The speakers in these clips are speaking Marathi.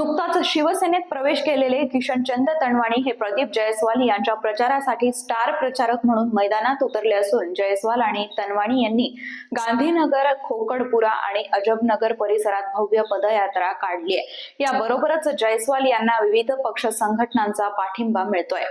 नुकताच शिवसेनेत प्रवेश केलेले किशनचंद तणवाणी हे प्रदीप जयस्वाल यांच्या प्रचारासाठी स्टार प्रचारक म्हणून मैदानात उतरले असून जयस्वाल आणि तनवाणी यांनी गांधीनगर खोकडपुरा आणि अजबनगर परिसरात भव्य पदयात्रा काढली आहे. याबरोबरच जयस्वाल यांना विविध पक्ष संघटनांचा पाठिंबा मिळतोय.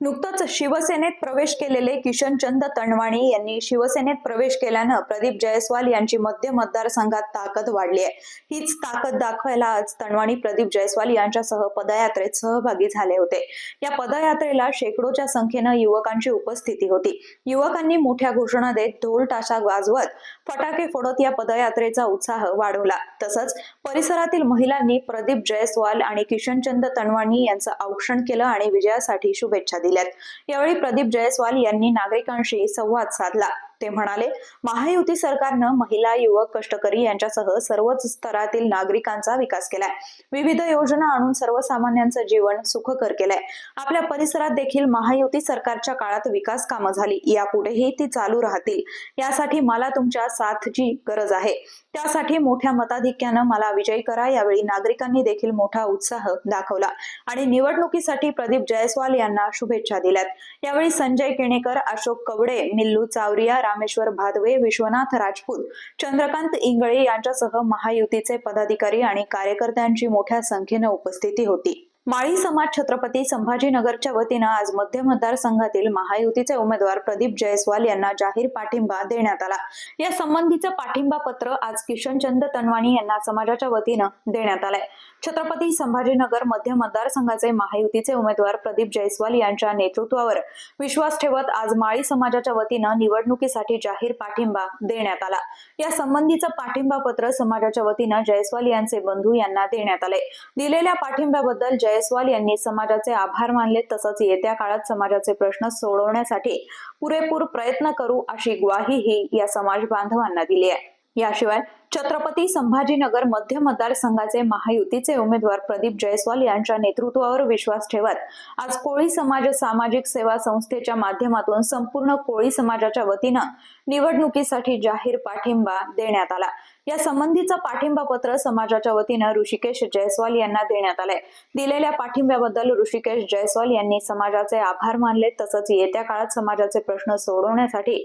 नुकतंच शिवसेनेत प्रवेश केलेले किशनचंद तणवाणी यांनी शिवसेनेत प्रवेश केल्यानं प्रदीप जयस्वाल यांची मध्य मतदारसंघात ताकद वाढली आहे. हीच ताकद दाखवायला आज तणवाणी प्रदीप जयस्वाल यांच्यासह पदयात्रेत सहभागी झाले होते. या पदयात्रेला शेकडोच्या संख्येनं युवकांची उपस्थिती होती. युवकांनी मोठ्या घोषणा देत ढोल ताशा वाजवत फटाके फोडत या पदयात्रेचा उत्साह वाढवला. तसंच परिसरातील महिलांनी प्रदीप जयस्वाल आणि किशनचंद तणवाणी यांचं औक्षण केलं आणि विजयासाठी शुभेच्छा दिल्यात. यावेळी प्रदीप जयस्वाल यांनी नागरिकांशी संवाद साधला. ते म्हणाले महायुती सरकारनं महिला युवक कष्टकरी यांच्यासह सर्वच स्तरातील नागरिकांचा विकास केलाय. विविध योजना आणून सर्वसामान्यांचं जीवन सुखकर केलंय. आपल्या परिसरात देखील महायुती सरकारच्या काळात विकास कामं झाली. यापुढेही ती चालू राहतील. यासाठी मला तुमच्या साथची गरज आहे. त्यासाठी मोठ्या मताधिक्यानं मला विजयी करा. यावेळी नागरिकांनी देखील मोठा उत्साह दाखवला आणि निवडणुकीसाठी प्रदीप जयस्वाल यांना शुभेच्छा दिल्यात. यावेळी संजय केणेकर अशोक कवडे निल्लू चावरिया रामेश्वर भादवे विश्वनाथ राजपूत चंद्रकांत इंगळे यांच्यासह महायुतीचे पदाधिकारी आणि कार्यकर्त्यांची मोठ्या संख्येनं उपस्थिती होती. माळी समाज छत्रपती संभाजीनगरच्या वतीनं आज मध्य मतदारसंघातील महायुतीचे उमेदवार प्रदीप जयस्वाल यांना जाहीर पाठिंबा देण्यात आला. या संबंधीचं पाठिंबा पत्र आज किशनचंद तनवाणी यांना समाजाच्या वतीनं देण्यात आलंय. छत्रपती संभाजीनगर मध्य मतदारसंघाचे महायुतीचे उमेदवार प्रदीप जयस्वाल यांच्या नेतृत्वावर विश्वास ठेवत आज माळी समाजाच्या वतीनं निवडणुकीसाठी जाहीर पाठिंबा देण्यात आला. या संबंधीचं पाठिंबा पत्र समाजाच्या वतीनं जयस्वाल यांचे बंधू यांना देण्यात आले दिलेल्या पाठिंब्याबद्दल जय जयस्वाल यांनी समाजाचे आभार मानले. तसंच येत्या काळात समाजाचे प्रश्न सोडवण्यासाठी पुरेपूर प्रयत्न करू अशी ग्वाहीही या समाज बांधवांना दिली आहे. याशिवाय छत्रपती संभाजीनगर मध्य मतदारसंघाचे महायुतीचे उमेदवार प्रदीप जयस्वाल यांच्या नेतृत्वावर विश्वास ठेवत आज कोळी समाज सामाजिक सेवा संस्थेच्या माध्यमातून संपूर्ण कोळी समाजाच्या वतीनं निवडणुकीसाठी जाहीर पाठिंबा देण्यात आला. या संबंधीचं पाठिंबा पत्र समाजाच्या वतीनं ऋषिकेश जयस्वाल यांना देण्यात आलंय. दिलेल्या पाठिंब्याबद्दल ऋषिकेश जयस्वाल यांनी समाजाचे आभार मानले तसंच येत्या काळात समाजाचे प्रश्न सोडवण्यासाठी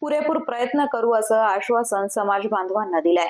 पुरेपूर प्रयत्न करू असं आश्वासन समाज बांधवांना दिलंय.